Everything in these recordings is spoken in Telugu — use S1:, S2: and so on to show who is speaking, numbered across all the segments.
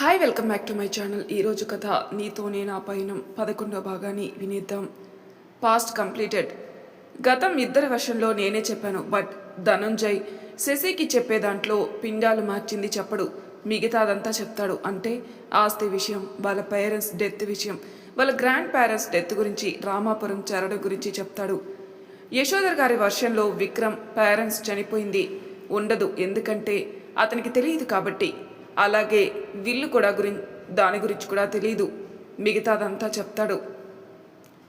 S1: Hi welcome back to my channel ఈరోజు కథ నీతోనే నా పయనం పదకొండో భాగాన్ని వినేద్దాం. పాస్ట్ కంప్లీటెడ్ గతం ఇద్దరి వర్షంలో నేనే చెప్పాను బట్ ధనంజయ్ శశికి చెప్పే దాంట్లో పిండాలు మార్చింది చెప్పడు మిగతాదంతా చెప్తాడు. అంటే ఆస్తి విషయం వాళ్ళ పేరెంట్స్ డెత్ విషయం వాళ్ళ గ్రాండ్ పేరెంట్స్ డెత్ గురించి రామాపురం చేరడం గురించి చెప్తాడు. యశోదర్ గారి వర్షంలో విక్రమ్ పేరెంట్స్ చనిపోయింది. ఉండదు ఎందుకంటే అతనికి తెలియదు కాబట్టి అలాగే విల్లు కూడా గురి దాని గురించి కూడా తెలియదు మిగతాదంతా చెప్తాడు.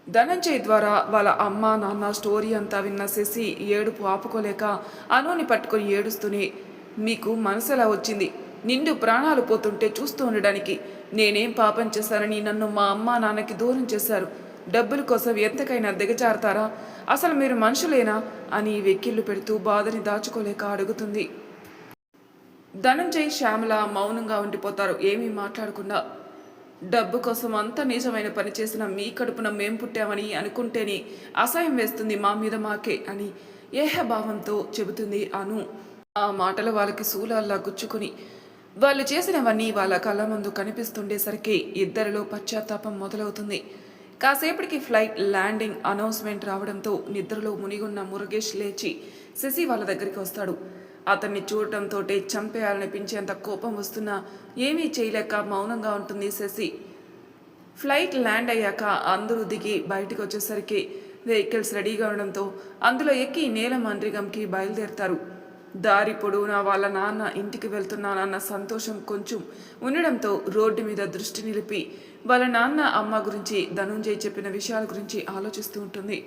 S1: ధనంజయ్ ద్వారా వాళ్ళ అమ్మ నాన్న స్టోరీ అంతా విన్న శశి ఏడుపు ఆపుకోలేక అనుని పట్టుకొని ఏడుస్తూనే మీకు మనసులా వచ్చింది? నిండు ప్రాణాలు పోతుంటే చూస్తూ ఉండడానికి నేనేం పాపం చేశానని నన్ను మా అమ్మ నాన్నకి దూరం చేశారు. డబ్బుల కోసం ఎంతకైనా దిగజారుతారా? అసలు మీరు మనుషులేనా? అని వెక్కిళ్ళు పెడుతూ బాధని దాచుకోలేక అడుగుతుంది. ధనంజయ్ శ్యామల మౌనంగా ఉండిపోతారు. ఏమీ మాట్లాడకుండా డబ్బు కోసం అంత నిజమైన పని చేసిన మీ కడుపున మేం పుట్టామని అనుకుంటేనే అసహ్యం వేస్తుంది మా మీద మాకే అని ఏహభావంతో చెబుతుంది అను. ఆ మాటలు వాళ్ళకి శూలాల్లా గుచ్చుకుని వాళ్ళు చేసినవన్నీ వాళ్ళ కళ్ళ ముందు కనిపిస్తుండేసరికి ఇద్దరిలో పశ్చాత్తాపం మొదలవుతుంది. కాసేపటికి ఫ్లైట్ ల్యాండింగ్ అనౌన్స్మెంట్ రావడంతో నిద్రలో మునిగున్న మురుగేష్ లేచి శశి వాళ్ళ దగ్గరికి వస్తాడు. అతన్ని చూడటంతో చంపేయాలనిపించేంత కోపం వస్తున్నా ఏమీ చేయలేక మౌనంగా ఉంటుంది శశి. ఫ్లైట్ ల్యాండ్ అయ్యాక అందరూ దిగి బయటకు వచ్చేసరికి వెహికల్స్ రెడీగా ఉండడంతో అందులో ఎక్కి నేల మండ్రిగంకి బయలుదేరతారు. దారి పొడవునా వాళ్ళ నాన్న ఇంటికి వెళ్తున్నానన్న సంతోషం కొంచెం ఉండడంతో రోడ్డు మీద దృష్టి నిలిపి వాళ్ళ నాన్న అమ్మ గురించి ధనుంజయ్ చెప్పిన విషయాల గురించి ఆలోచిస్తూ ఉంటుంది.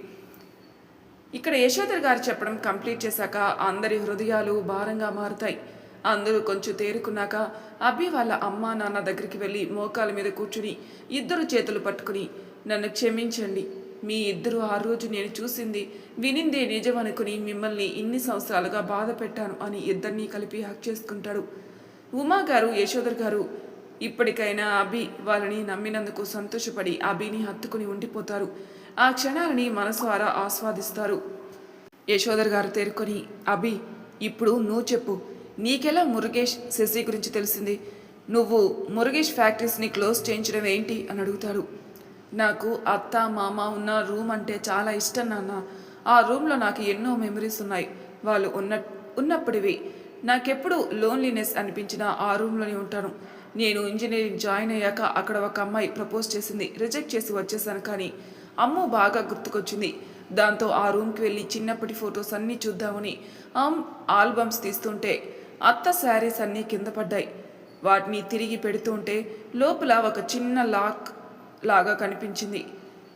S1: ఇక్కడ యశోధర్ గారు చెప్పడం కంప్లీట్ చేశాక అందరి హృదయాలు భారంగా మారుతాయి. అందరూ కొంచెం తేరుకున్నాక అభి వాళ్ళ అమ్మ నాన్న దగ్గరికి వెళ్ళి మోకాల మీద కూర్చుని ఇద్దరు చేతులు పట్టుకుని నన్ను క్షమించండి. మీ ఇద్దరు ఆ రోజు నేను చూసింది వినిందే నిజం అనుకుని మిమ్మల్ని ఇన్ని సంవత్సరాలుగా బాధ పెట్టాను అని ఇద్దరినీ కలిపి హక్ చేసుకుంటాడు. ఉమా గారు యశోధర్ గారు ఇప్పటికైనా అభి వాళ్ళని నమ్మినందుకు సంతోషపడి అభిని హత్తుకుని ఉండిపోతారు. ఆ క్షణాలని మనసారా ఆస్వాదిస్తారు. యశోదర్ గారు తేరుకొని అభి ఇప్పుడు నువ్వు చెప్పు. నీకెలా మురుగేష్ శశి గురించి తెలిసింది? నువ్వు మురుగేష్ ఫ్యాక్టరీస్ని క్లోజ్ చేయించడం ఏంటి? అని అడుగుతాడు. నాకు అత్త మామ ఉన్న రూమ్ అంటే చాలా ఇష్టం నాన్న. ఆ రూమ్లో నాకు ఎన్నో మెమరీస్ ఉన్నాయి. వాళ్ళు ఉన్న ఉన్నప్పటివి. నాకెప్పుడు లోన్లీనెస్ అనిపించినా ఆ రూమ్లోనే ఉంటాను. నేను ఇంజనీరింగ్ జాయిన్ అయ్యాక అక్కడ ఒక అమ్మాయి ప్రపోజ్ చేసింది. రిజెక్ట్ చేసి వచ్చేసాను కానీ అమ్ము బాగా గుర్తుకొచ్చింది. దాంతో ఆ రూమ్కి వెళ్ళి చిన్నప్పటి ఫొటోస్ అన్నీ చూద్దామని ఆమ్ ఆల్బమ్స్ తీస్తుంటే అత్త శారీస్ అన్నీ కింద పడ్డాయి. వాటిని తిరిగి పెడుతుంటే లోపల ఒక చిన్న లాక్ లాగా కనిపించింది.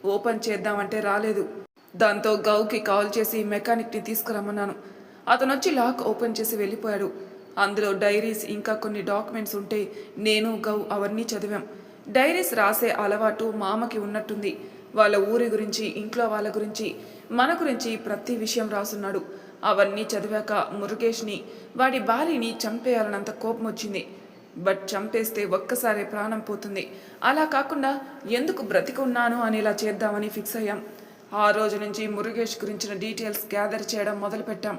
S1: ఓపెన్ చేద్దామంటే రాలేదు. దాంతో గౌకి కాల్ చేసి మెకానిక్ని తీసుకురమ్మన్నాను. అతను వచ్చి లాక్ ఓపెన్ చేసి వెళ్ళిపోయాడు. అందులో డైరీస్ ఇంకా కొన్ని డాక్యుమెంట్స్ ఉంటే నేను గౌ అవన్నీ చదివాం. డైరీస్ రాసే అలవాటు మామకి ఉన్నట్టుంది. వాళ్ళ ఊరి గురించి ఇంట్లో వాళ్ళ గురించి మన గురించి ప్రతి విషయం రాసున్నాడు. అవన్నీ చదివాక మురుగేష్ని వాడి భార్యని చంపేయాలన్నంత కోపం వచ్చింది బట్ చంపేస్తే ఒక్కసారి ప్రాణం పోతుంది. అలా కాకుండా ఎందుకు బ్రతికున్నాను అని ఇలా చేద్దామని ఫిక్స్ అయ్యాం. ఆ రోజు నుంచి మురుగేష్ గురించిన డీటెయిల్స్ గ్యాదర్ చేయడం మొదలుపెట్టాం.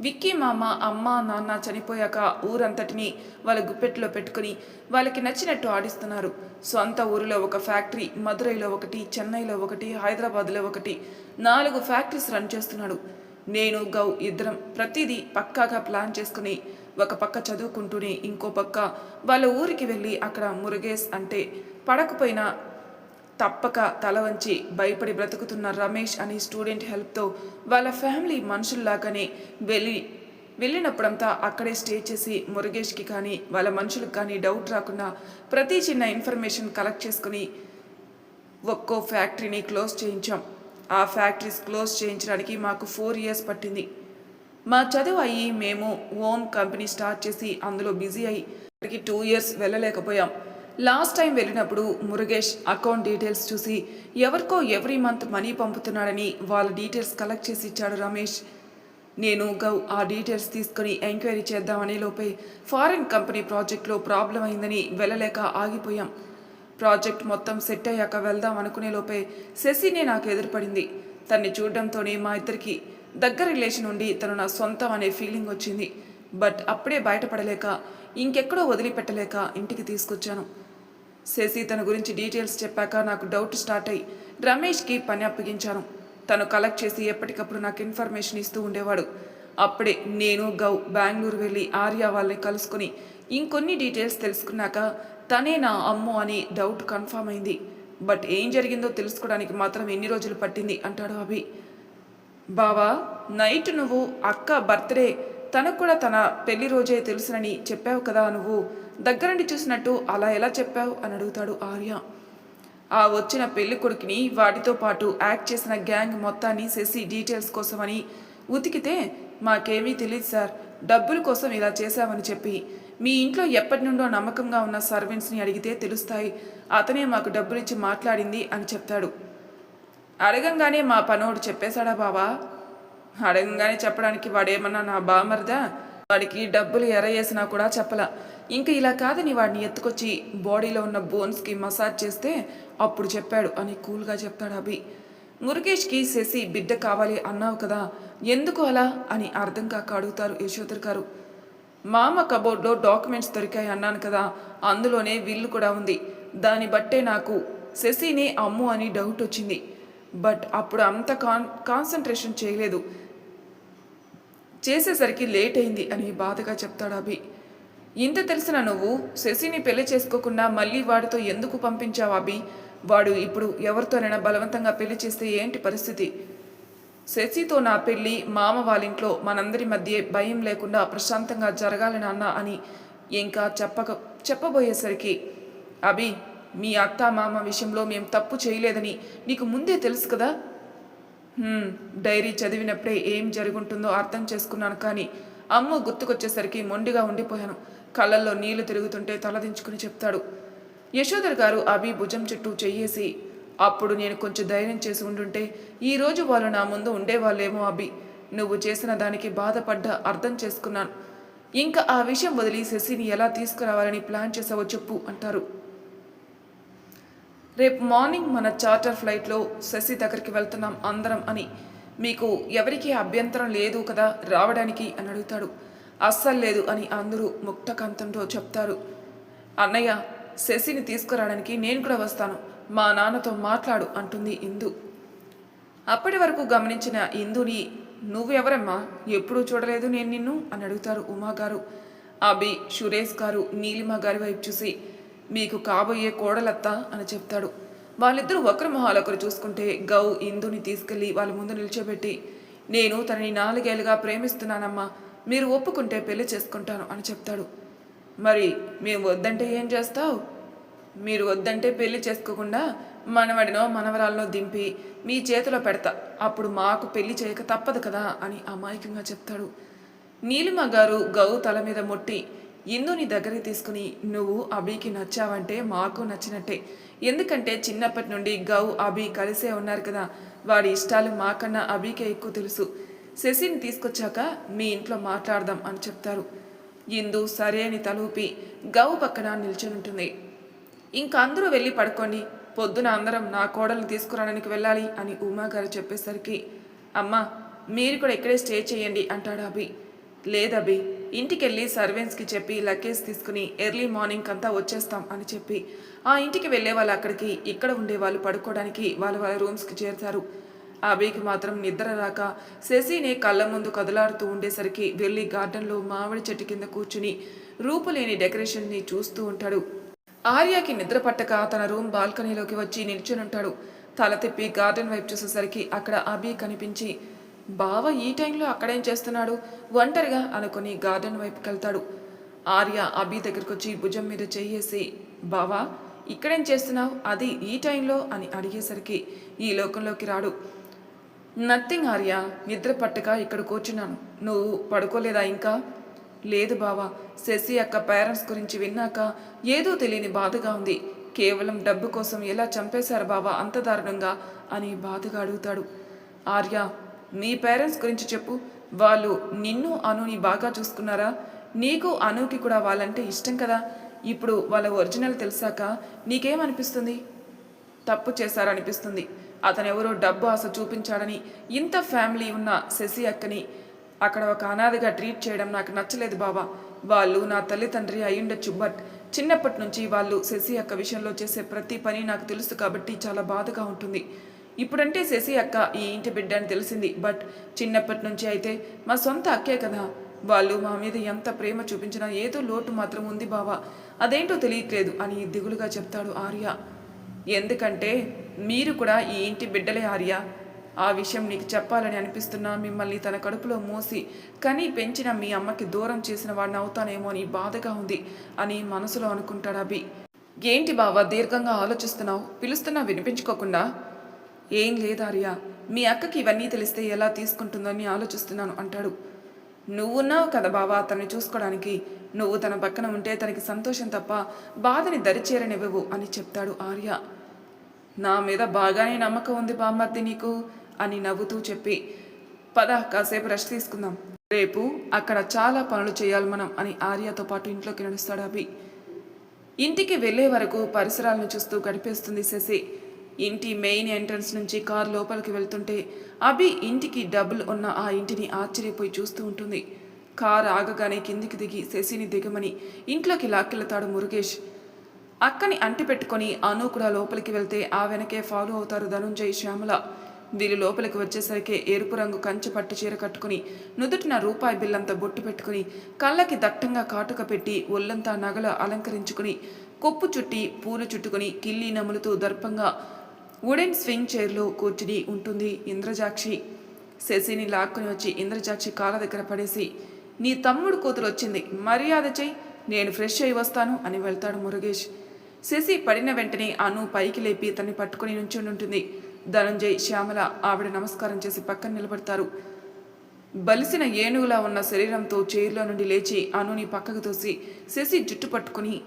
S1: విక్కీ మామ అమ్మ నాన్న చనిపోయాక ఊరంతటిని వాళ్ళ గుప్పెట్లో పెట్టుకుని వాళ్ళకి నచ్చినట్టు ఆడిస్తున్నారు. సొంత ఊరిలో ఒక ఫ్యాక్టరీ మదురైలో ఒకటి చెన్నైలో ఒకటి హైదరాబాద్లో ఒకటి నాలుగు ఫ్యాక్టరీస్ రన్ చేస్తున్నాడు. నేను గౌ ఇద్దరం ప్రతిదీ పక్కాగా ప్లాన్ చేసుకుని ఒక పక్క చదువుకుంటూనే ఇంకో పక్క వాళ్ళ ఊరికి వెళ్ళి అక్కడ మురుగేస్ అంటే పడకపోయినా తప్పక తల వంచి భయపడి బ్రతుకుతున్న రమేష్ అనే స్టూడెంట్ హెల్ప్తో వాళ్ళ ఫ్యామిలీ మనుషుల్లాగానే వెళ్ళి వెళ్ళినప్పుడంతా అక్కడే స్టే చేసి మురుగేష్కి కానీ వాళ్ళ మనుషులకు కానీ డౌట్ రాకుండా ప్రతి చిన్న ఇన్ఫర్మేషన్ కలెక్ట్ చేసుకుని ఒక్కో ఫ్యాక్టరీని క్లోజ్ చేయించాం. ఆ ఫ్యాక్టరీస్ క్లోజ్ చేయించడానికి మాకు ఫోర్ ఇయర్స్ పట్టింది. మా చదువు అయ్యి మేము ఓన్ కంపెనీ స్టార్ట్ చేసి అందులో బిజీ అయ్యి అక్కడికి టూ ఇయర్స్ వెళ్ళలేకపోయాం. లాస్ట్ టైం వెళ్ళినప్పుడు మురుగేష్ అకౌంట్ డీటెయిల్స్ చూసి ఎవరికో ఎవ్రీ మంత్ మనీ పంపుతున్నాడని వాళ్ళ డీటెయిల్స్ కలెక్ట్ చేసి ఇచ్చాడు రమేష్. నేను గౌ ఆ డీటెయిల్స్ తీసుకుని ఎంక్వైరీ చేద్దామనే లోపే ఫారిన్ కంపెనీ ప్రాజెక్ట్లో ప్రాబ్లం అయిందని వెళ్ళలేక ఆగిపోయాం. ప్రాజెక్ట్ మొత్తం సెట్ అయ్యాక వెళ్దాం అనుకునే లోపే శశినే నాకు ఎదురుపడింది. తన్ని చూడడంతోనే మా ఇద్దరికి దగ్గర రిలేషన్ ఉండి తను నా సొంతం అనే ఫీలింగ్ వచ్చింది. బట్ అప్పుడే బయటపడలేక ఇంకెక్కడో వదిలిపెట్టలేక ఇంటికి తీసుకొచ్చాను. శశి తన గురించి డీటెయిల్స్ చెప్పాక నాకు డౌట్ స్టార్ట్ అయ్యి రమేష్కి పని అప్పగించాను. తను కలెక్ట్ చేసి ఎప్పటికప్పుడు నాకు ఇన్ఫర్మేషన్ ఇస్తూ ఉండేవాడు. అప్పుడే నేను గౌ బెంగళూరు వెళ్ళి ఆర్య వాళ్ళని కలుసుకుని ఇంకొన్ని డీటెయిల్స్ తెలుసుకున్నాక తనే నా అమ్ము అని డౌట్ కన్ఫర్మ్ అయింది. బట్ ఏం జరిగిందో తెలుసుకోవడానికి మాత్రం ఎన్ని రోజులు పట్టింది అంటాడు అభి. బావా నైట్ నువ్వు అక్క బర్త్డే తనకు కూడా తన పెళ్ళి రోజే తెలుసునని చెప్పావు కదా నువ్వు. దగ్గరుండి చూసినట్టు అలా ఎలా చెప్పావు అని అడుగుతాడు ఆర్య. ఆ వచ్చిన పెళ్ళి కొడుకుని వాటితో పాటు యాక్ట్ చేసిన గ్యాంగ్ మొత్తాన్ని శశి డీటెయిల్స్ కోసమని ఉతికితే మాకేమీ తెలియదు సార్. డబ్బుల కోసం ఇలా చేశామని చెప్పి మీ ఇంట్లో ఎప్పటి నుండో నమ్మకంగా ఉన్న సర్వెంట్స్ని అడిగితే తెలుస్తాయి. అతనే మాకు డబ్బులు ఇచ్చి మాట్లాడింది అని చెప్తాడు. అడగంగానే మా పనోడు చెప్పేశాడా బావా? అడగంగానే చెప్పడానికి వాడేమన్నా నా బామర్దా? వాడికి డబ్బులు ఎరయేసినా కూడా చెప్పలా. ఇంకా ఇలా కాదని వాడిని ఎత్తుకొచ్చి బాడీలో ఉన్న బోన్స్కి మసాజ్ చేస్తే అప్పుడు చెప్పాడు అని కూల్గా చెప్తాడు అభి. మురుగేష్కి శశి బిడ్డ కావాలి అన్నావు కదా ఎందుకు అలా అని అర్థం కాక అడుగుతారు యశోధర్ గారు. మామ కబోర్డ్లో డాక్యుమెంట్స్ దొరికాయి అన్నాను కదా అందులోనే విల్లు కూడా ఉంది. దాన్ని బట్టే నాకు శశిని అమ్ము అని డౌట్ వచ్చింది. బట్ అప్పుడు అంత కాన్ కాన్సన్ట్రేషన్ చేయలేదు. చేసేసరికి లేట్ అయింది అని బాధగా చెప్తాడు అభి. ఇంత తెలిసిన నువ్వు శశిని పెళ్ళి చేసుకోకుండా మళ్ళీ వాడితో ఎందుకు పంపించావు అభి? వాడు ఇప్పుడు ఎవరితోనైనా బలవంతంగా పెళ్ళి చేస్తే ఏంటి పరిస్థితి? శశితో నా పెళ్ళి మామ వాళ్ళింట్లో మనందరి మధ్య భయం లేకుండా ప్రశాంతంగా జరగాలి నాన్న అని ఇంకా చెప్పక చెప్పబోయేసరికి అభి మీ అత్త మామ విషయంలో మేము తప్పు చేయలేదని నీకు ముందే తెలుసు కదా? డైరీ చదివినప్పుడే ఏం జరుగుంటుందో అర్థం చేసుకున్నాను కానీ అమ్మ గుర్తుకొచ్చేసరికి మొండిగా ఉండిపోయాను. కళ్ళల్లో నీళ్ళు తిరుగుతుంటే తలదించుకుని చెప్తాడు. యశోధర్ గారు అభి భుజం చుట్టూ చెయ్యేసి అప్పుడు నేను కొంచెం ధైర్యం చేసి ఉండుంటే ఈరోజు వాళ్ళు నా ముందు ఉండేవాళ్ళేమో అభి. నువ్వు చేసిన దానికి బాధపడ్డా అర్థం చేసుకున్నాను. ఇంకా ఆ విషయం వదిలి శశిని ఎలా తీసుకురావాలని ప్లాన్ చేసావో చెప్పు అంటారు. రేపు మార్నింగ్ మన చార్టర్ ఫ్లైట్లో శశి దగ్గరికి వెళ్తున్నాం అందరం అని మీకు ఎవరికీ అభ్యంతరం లేదు కదా రావడానికి? అని అడుగుతాడు. అస్సలు లేదు అని అందరూ ముక్తకంతంతో చెప్తారు. అన్నయ్య శశిని తీసుకురావడానికి నేను కూడా వస్తాను. మా నాన్నతో మాట్లాడు అంటుంది ఇందు. అప్పటి వరకు గమనించిన ఇందుని నువ్వెవరమ్మా ఎప్పుడూ చూడలేదు నేను నిన్ను? అని అడుగుతారు ఉమా గారు అభి సురేష్ గారు నీలిమ గారి వైపు చూసి మీకు కాబోయే కోడలత్త? అని చెప్తాడు. వాళ్ళిద్దరూ ఒకరి మొహాలొకరు చూసుకుంటే గౌ ఇందుని తీసుకెళ్ళి వాళ్ళ ముందు నిల్చోబెట్టి నేను తనని నాలుగేళ్ళుగా ప్రేమిస్తున్నానమ్మా మీరు ఒప్పుకుంటే పెళ్ళి చేసుకుంటాను అని చెప్తాడు. మరి మేము వద్దంటే ఏం చేస్తావు? మీరు వద్దంటే పెళ్ళి చేసుకోకుండా మనవడినో మనవరాల్లో దింపి మీ చేతిలో పెడతా అప్పుడు మాకు పెళ్ళి చేయక తప్పదు కదా అని అమాయకంగా చెప్తాడు. నీలిమ గారు గౌ తల మీద మొట్టి ఇందుని దగ్గరికి తీసుకుని నువ్వు అభికి నచ్చావంటే మాకు నచ్చినట్టే. ఎందుకంటే చిన్నప్పటి నుండి గౌ అభి కలిసే ఉన్నారు కదా. వాడి ఇష్టాలు మాకన్నా అభికే ఎక్కువ తెలుసు. శశిని తీసుకొచ్చాక మీ ఇంట్లో మాట్లాడదాం అని చెప్తారు. ఇందు సరే అని తలూపి గౌ పక్కన నిల్చుని ఉంటుంది ఇంకా అందరూ వెళ్ళి పడుకోండి పొద్దున అందరం నా కోడల్ని తీసుకురావడానికి వెళ్ళాలి అని ఉమాగారు చెప్పేసరికి అమ్మా మీరు కూడా ఇక్కడే స్టే చేయండి అంటాడు అభి లేదభి ఇంటికెళ్ళి సర్వెంట్స్కి చెప్పి లగేజ్ తీసుకుని ఎర్లీ మార్నింగ్ అంతా వచ్చేస్తాం అని చెప్పి ఆ ఇంటికి వెళ్ళే వాళ్ళు అక్కడికి ఇక్కడ ఉండే వాళ్ళు పడుకోవడానికి వాళ్ళ వాళ్ళ రూమ్స్కి చేరుతారు. అభికి మాత్రం నిద్ర రాక శశిని కళ్ళ ముందు కదలాడుతూ ఉండేసరికి వెళ్ళి గార్డెన్లో మామిడి చెట్టు కింద కూర్చుని రూపులేని డెకరేషన్ని చూస్తూ ఉంటాడు. ఆర్యాకి నిద్ర పట్టక తన రూమ్ బాల్కనీలోకి వచ్చి నిల్చుని ఉంటాడు తల తిప్పి గార్డెన్ వైపు చూసేసరికి అక్కడ అభి కనిపించి బావ ఈ టైంలో అక్కడేం చేస్తున్నాడు? ఒంటరిగా అనుకుని గార్డెన్ వైపుకి వెళ్తాడు ఆర్య అభి దగ్గరికి వచ్చి భుజం మీద చేయేసి బావా ఇక్కడేం చేస్తున్నావు? అది ఈ టైంలో అని అడిగేసరికి ఈ లోకంలోకి రాడు. నథింగ్ ఆర్య నిద్ర పట్టక ఇక్కడ కూర్చున్నాను. నువ్వు పడుకోలేదా ఇంకా? లేదు బావా శశి అక్క పేరెంట్స్ గురించి విన్నాక ఏదో తెలియని బాధగా ఉంది. కేవలం డబ్బు కోసం ఎలా చంపేశారు బావా అంత దారుణంగా అని బాధగా అడుగుతాడు. ఆర్య నీ పేరెంట్స్ గురించి చెప్పు. వాళ్ళు నిన్ను అనుని బాగా చూసుకున్నారా? నీకు అనుకి కూడా వాళ్ళంటే ఇష్టం కదా? ఇప్పుడు వాళ్ళ ఒరిజినల్ తెలిసాక నీకేమనిపిస్తుంది? తప్పు చేశారనిపిస్తుంది. అతనెవరో డబ్బు ఆశ చూపించాడని ఇంత ఫ్యామిలీ ఉన్న శశి అక్కని అక్కడ ఒక అనాథగా ట్రీట్ చేయడం నాకు నచ్చలేదు బావా. వాళ్ళు నా తల్లిదండ్రి అయ్యుండొచ్చు బట్ చిన్నప్పటి నుంచి వాళ్ళు శశి అక్క విషయంలో చేసే ప్రతి పని నాకు తెలుసు కాబట్టి చాలా బాధగా ఉంటుంది. ఇప్పుడంటే శశి అక్క ఈ ఇంటి బిడ్డ అని తెలిసింది. బట్ చిన్నప్పటి నుంచి అయితే మా సొంత అక్కే కదా. వాళ్ళు మా మీద ఎంత ప్రేమ చూపించినా ఏదో లోటు మాత్రం ఉంది బావా. అదేంటో తెలియట్లేదు అని దిగులుగా చెప్తాడు ఆర్య. ఎందుకంటే మీరు కూడా ఈ ఇంటి బిడ్డలే ఆర్య. ఆ విషయం నీకు చెప్పాలని అనిపిస్తున్నా మిమ్మల్ని తన కడుపులో మోసి కని పెంచిన మీ అమ్మకి దూరం చేసిన వాడిని అవుతానేమో అని బాధగా ఉంది అని మనసులో అనుకుంటాడు అభి. ఏంటి బావా దీర్ఘంగా ఆలోచిస్తున్నావు? పిలుస్తున్నా వినిపించుకోకుండా? ఏం లేదు ఆర్య. మీ అక్కకి ఇవన్నీ తెలిస్తే ఎలా తీసుకుంటుందని ఆలోచిస్తున్నాను అంటాడు. నువ్వున్నావు కదా బావా తనని చూసుకోవడానికి. నువ్వు తన పక్కన ఉంటే తనకి సంతోషం తప్ప బాధని దరిచేరనివ్వవు అని చెప్తాడు ఆర్య. నా మీద బాగానే నమ్మకం ఉంది బామ్మర్ది నీకు అని నవ్వుతూ చెప్పి పద కాసేపు రెస్ట్ తీసుకుందాం. రేపు అక్కడ చాలా పనులు చేయాలి మనం అని ఆర్యతో పాటు ఇంట్లోకి నడుస్తాడు అభి. ఇంటికి వెళ్ళే వరకు పరిసరాలను చూస్తూ గడిపేస్తుంది శశి. ఇంటి మెయిన్ ఎంట్రన్స్ నుంచి కార్ లోపలికి వెళ్తుంటే అభి ఇంటికి డబుల్ ఉన్న ఆ ఇంటిని ఆశ్చర్యపోయి చూస్తూ ఉంటుంది. కార్ ఆగగానే కిందికి దిగి శశిని దిగమని ఇంట్లోకి లాక్కెళ్తాడు మురుగేష్. అక్కని అంటి పెట్టుకొని అను కూడా లోపలికి వెళ్తే ఆ వెనకే ఫాలో అవుతారు ధనుంజయ్ శ్యామల. వీళ్ళు లోపలికి వచ్చేసరికి ఎరుపు రంగు కంచె పట్టు చీర కట్టుకుని నుదుటిన రూపాయి బిల్లంతా బొట్టు పెట్టుకుని కళ్ళకి దట్టంగా కాటుక పెట్టి ఒళ్ళంతా నగల అలంకరించుకుని కొప్పు చుట్టి పూలు చుట్టుకుని కిల్లి నములుతూ దర్పంగా వుడెన్ స్వింగ్ చైర్లో కూర్చుని ఉంటుంది ఇంద్రజాక్షి. శశిని లాక్కుని వచ్చి ఇంద్రజాక్షి కాళ్ళ దగ్గర పడేసి నీ తమ్ముడు కూతురు వచ్చింది మర్యాద చెయ్యి నేను ఫ్రెష్ అయి వస్తాను అని వెళ్తాడు మురుగేష్. శశి పడిన వెంటనే అను పైకి లేపి తన్ని పట్టుకుని నుంచుని ఉంటుంది. ధనంజయ్ శ్యామల ఆవిడ నమస్కారం చేసి పక్కన నిలబడతారు. బలిసిన ఏనుగులా ఉన్న శరీరంతో చైర్లో నుండి లేచి అనుని పక్కకు తోసి శశి జుట్టు పట్టుకుని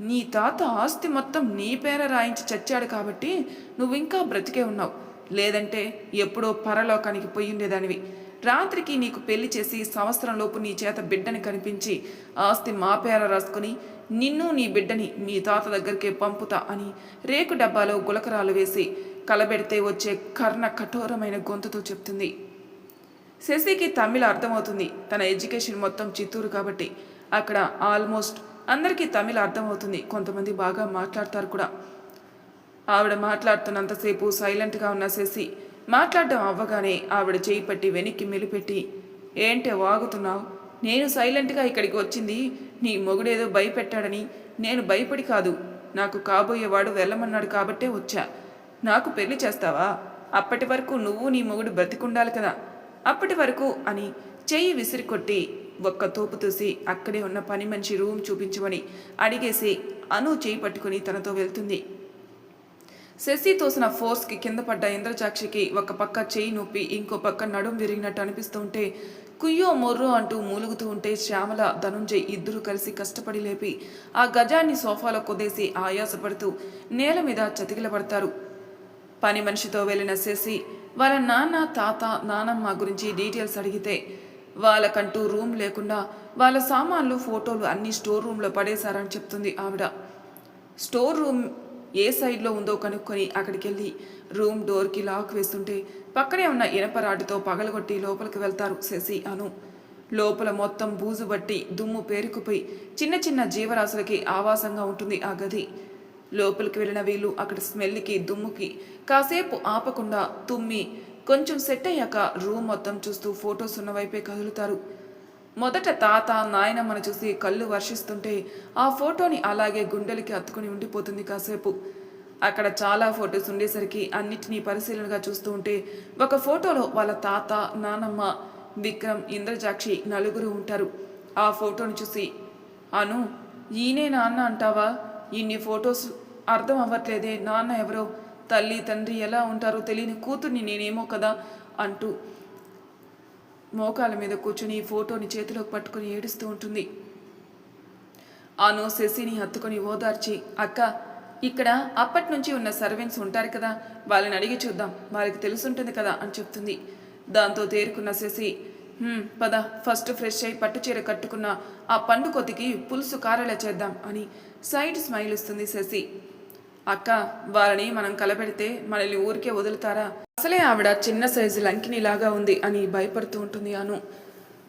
S1: నీ తాత ఆస్తి మొత్తం నీ పేర రాయించి చచ్చాడు కాబట్టి నువ్వు ఇంకా బ్రతికే ఉన్నావు. లేదంటే ఎప్పుడో పరలోకానికి పోయి ఉండేదానివి రాత్రికి నీకు పెళ్ళి చేసి సంవత్సరంలోపు నీ చేత బిడ్డని కనిపించి ఆస్తి మా పేర రాసుకుని నిన్ను నీ బిడ్డని మీ తాత దగ్గరికే పంపుతా అని రేకు డబ్బాలో గులకరాలు వేసి కలబెడితే వచ్చే కర్ణ కఠోరమైన గొంతుతో చెప్తుంది. శశికి తమిళ అర్థమవుతుంది. తన ఎడ్యుకేషన్ మొత్తం చిత్తూరు కాబట్టి అక్కడ ఆల్మోస్ట్ అందరికీ తమిళ అర్థమవుతుంది. కొంతమంది బాగా మాట్లాడతారు కూడా. ఆవిడ మాట్లాడుతున్నంతసేపు సైలెంట్గా ఉన్న శశి మాట్లాడడం అవ్వగానే ఆవిడ చేయి పట్టి వెనక్కి మెలిపెట్టి ఏంటే వాగుతున్నావు నేను సైలెంట్గా ఇక్కడికి వచ్చింది. నీ మొగుడేదో భయపెట్టాడని నేను భయపడి కాదు. నాకు కాబోయేవాడు వెళ్ళమన్నాడు కాబట్టే వచ్చా. నాకు పెళ్ళి చేస్తావా? అప్పటి వరకు నువ్వు నీ మొగుడు బ్రతికుండాలి కదా. అప్పటి వరకు అని చెయ్యి విసిరి కొట్టి ఒక్క తోపు తూసి అక్కడే ఉన్న పని మనిషి రూమ్ చూపించమని అడిగేసి అను చేయి పట్టుకుని తనతో వెళ్తుంది. శశి తోసిన ఫోర్స్కి కింద పడ్డ ఇంద్రజాక్షికి ఒక పక్క చేయి నొప్పి ఇంకో పక్క నడుం విరిగినట్టు అనిపిస్తూ ఉంటే కుయ్యో మొర్రో అంటూ మూలుగుతూ ఉంటే శ్యామల ధనుంజయ్ ఇద్దరు కలిసి కష్టపడి లేపి ఆ గజాన్ని సోఫాలో కొదేసి ఆయాసపడుతూ నేల మీద చతికిలబడతారు. పని మనిషితో వెళ్ళిన శశి వాళ్ళ నాన్న తాత నానమ్మ గురించి డీటెయిల్స్ అడిగితే వాళ్ళకంటూ రూమ్ లేకుండా వాళ్ళ సామాన్లు ఫోటోలు అన్ని స్టోర్ రూమ్లో పడేశారని చెప్తుంది ఆవిడ. స్టోర్ రూమ్ ఏ సైడ్లో ఉందో కనుక్కొని అక్కడికి వెళ్ళి రూమ్ డోర్కి లాక్ వేస్తుంటే పక్కనే ఉన్న ఇనప పగలగొట్టి లోపలికి వెళ్తారు శశి అను. లోపల మొత్తం బూజు బట్టి దుమ్ము పేరుకుపోయి చిన్న చిన్న జీవరాశులకి ఆవాసంగా ఉంటుంది ఆ గది. లోపలికి వెళ్ళిన వీళ్ళు అక్కడ స్మెల్కి దుమ్ముకి కాసేపు ఆపకుండా తుమ్మి కొంచెం సెట్ అయ్యాక రూమ్ మొత్తం చూస్తూ ఫొటోస్ ఉన్న వైపే కదులుతారు. మొదట తాత నాయనమ్మను చూసి కళ్ళు వర్షిస్తుంటే ఆ ఫోటోని అలాగే గుండెలకి అత్తుకుని ఉండిపోతుంది కాసేపు. అక్కడ చాలా ఫొటోస్ ఉండేసరికి అన్నిటినీ పరిశీలనగా చూస్తూ ఉంటే ఒక ఫోటోలో వాళ్ళ తాత నానమ్మ విక్రమ్ ఇంద్రజాక్షి నలుగురు ఉంటారు. ఆ ఫోటోని చూసి అను ఈయనే నాన్న అంటావా? ఇన్ని ఫొటోస్ అర్థం అవ్వట్లేదే నాన్న ఎవరో? తల్లి తండ్రి ఎలా ఉంటారో తెలియని కూతుర్ని నేనేమో కదా అంటూ మోకాల మీద కూర్చుని ఫోటోని చేతిలోకి పట్టుకుని ఏడుస్తూ ఉంటుంది. ఆను శశిని హత్తుకొని ఓదార్చి అక్క ఇక్కడ అప్పటి నుంచి ఉన్న సర్వెంట్స్ ఉంటారు కదా వాళ్ళని అడిగి చూద్దాం వాళ్ళకి తెలుసుంటుంది కదా అని చెప్తుంది. దాంతో తేరుకున్న శశి పద ఫస్ట్ ఫ్రెష్ అయి పట్టు చీర కట్టుకున్న ఆ పండు కొద్దికి పులుసు కారెలా చేద్దాం అని సైడ్ స్మైల్ ఇస్తుంది శశి. అక్క వాళ్ళని మనం కలబెడితే మనల్ని ఊరికే వదులుతారా? అసలే ఆవిడ చిన్న సైజు లంకినిలాగా ఉంది అని భయపడుతూ ఉంటుంది అను.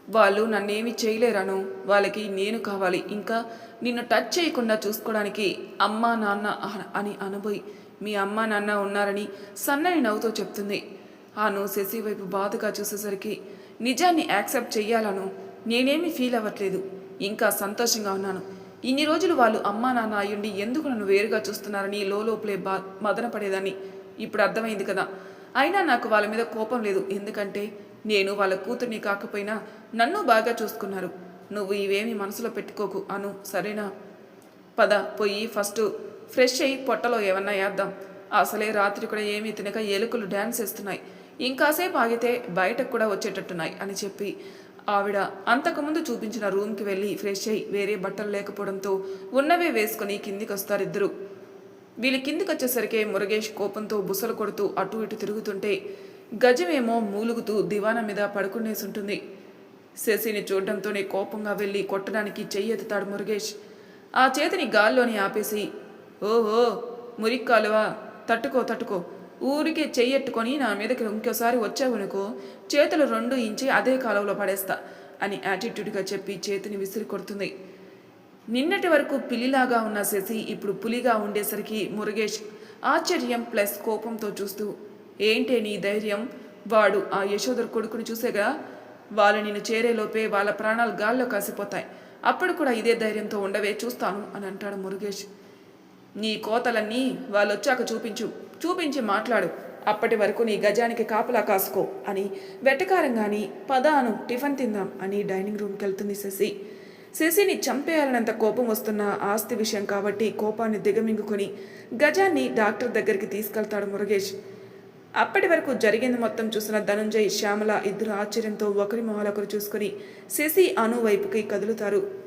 S1: వాళ్ళు నన్నేమి చేయలేరాను. వాళ్ళకి నేను కావాలి. ఇంకా నిన్ను టచ్ చేయకుండా చూసుకోవడానికి అమ్మా నాన్న అని అనుభవి మీ అమ్మా నాన్న ఉన్నారని సన్నని నవ్వుతో చెప్తుంది. ఆను శశి వైపు బాధగా చూసేసరికి నిజాన్ని యాక్సెప్ట్ చెయ్యాలను. నేనేమి ఫీల్ అవ్వట్లేదు. ఇంకా సంతోషంగా ఉన్నాను. ఇన్ని రోజులు వాళ్ళు అమ్మా నాన్న అయ్యుండి ఎందుకు నన్ను వేరుగా చూస్తున్నారని లోపలే బా మదనపడేదాన్ని ఇప్పుడు అర్థమైంది కదా. అయినా నాకు వాళ్ళ మీద కోపం లేదు. ఎందుకంటే నేను వాళ్ళ కూతుర్ని కాకపోయినా నన్ను బాగా చూసుకున్నారు. నువ్వు ఇవేమి మనసులో పెట్టుకోకు అను. సరేనా? పద పోయి ఫస్ట్ ఫ్రెష్ అయ్యి పొట్టలో ఏమన్నా వేద్దాం అసలే రాత్రి కూడా ఏమీ తినక ఎలుకలు డ్యాన్స్ వేస్తున్నాయి. ఇంకాసేపు ఆగితే బయటకు కూడా వచ్చేటట్టున్నాయి అని చెప్పి ఆవిడ అంతకుముందు చూపించిన రూమ్కి వెళ్ళి ఫ్రెష్ అయ్యి వేరే బట్టలు లేకపోవడంతో ఉన్నవే వేసుకుని కిందికి వస్తారు కిందికొచ్చేసరికే వీళ్ళ మురుగేష్ కోపంతో బుసలు కొడుతూ అటు ఇటు తిరుగుతుంటే గజమేమో మూలుగుతూ దివానా మీద పడుకునేసి ఉంటుంది శశిని చూడడంతోనే కోపంగా వెళ్ళి కొట్టడానికి చెయ్యి ఎత్తుతాడు మురుగేష్. ఆ చేతిని గాల్లోని ఆపేసి ఓహో మురిక్కాలువా? తట్టుకో తట్టుకో. ఊరికే చెయ్యెట్టుకొని నా మీదకి ఇంకోసారి వచ్చావనుకో చేతులు రెండు ఇంచి అదే కాలంలో పడేస్తా అని యాటిట్యూడ్గా చెప్పి చేతిని విసిరి కొడుతుంది. నిన్నటి వరకు పిల్లిలాగా ఉన్న శశి ఇప్పుడు పులిగా ఉండేసరికి మురుగేష్ ఆశ్చర్యం ప్లస్ కోపంతో చూస్తూ ఏంటే నీ ధైర్యం? వాడు ఆ యశోధర్ కొడుకుని చూసేగా వాళ్ళు నిన్ను చేరేలోపే వాళ్ళ ప్రాణాలు గాల్లో కాసిపోతాయి. అప్పుడు కూడా ఇదే ధైర్యంతో ఉండవే చూస్తాను అని అంటాడు మురుగేష్. నీ కోతలన్నీ వాళ్ళొచ్చాక చూపించు. చూపించి మాట్లాడు. అప్పటి వరకు నీ గజానికి కాపలా కాసుకో అని వెటకారంగాని పదాను టిఫిన్ తిందాం అని డైనింగ్ రూమ్కి వెళ్తుంది శశి. శశిని చంపేయాలనంత కోపం వస్తున్న ఆస్తి విషయం కాబట్టి కోపాన్ని దిగమింగుకొని గజాన్ని డాక్టర్ దగ్గరికి తీసుకెళ్తాడు మురుగేష్. అప్పటి వరకు జరిగింది మొత్తం చూసిన ధనుంజయ్ శ్యామల ఇద్దరు ఆశ్చర్యంతో ఒకరి మొహాలొకరు చూసుకుని శశి అను వైపుకి కదులుతారు.